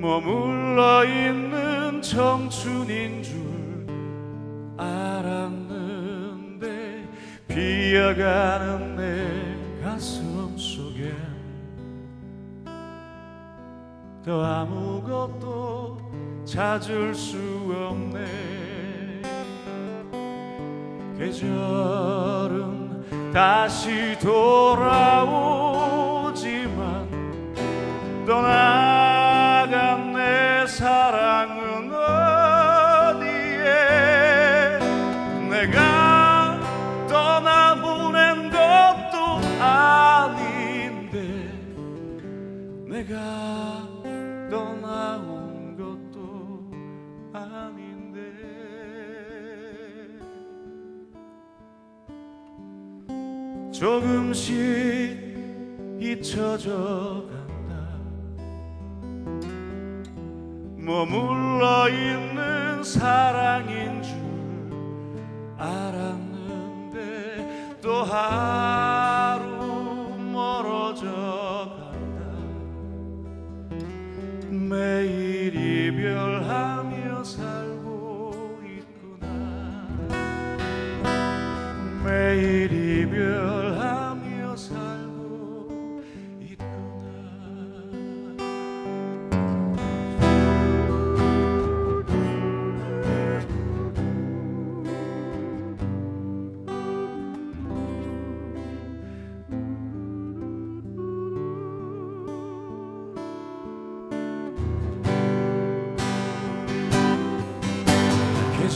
머물러 있는 청춘인 줄 알았는데 비어가는 내 가슴 속에 더 아무것도 찾을 수 없네. 계절은 다시 돌아오지만 떠나 조금씩 잊혀져 간다. 머물러 있는 사랑인 줄 알았는데 또 하루 멀어져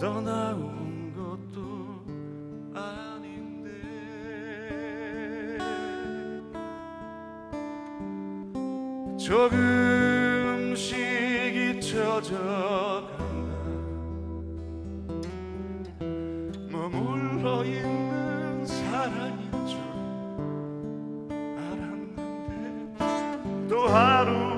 떠나온 것도 아닌데. 조금씩 잊혀져 간다. 머물러 있는 사랑인 줄 알았는데 또 하루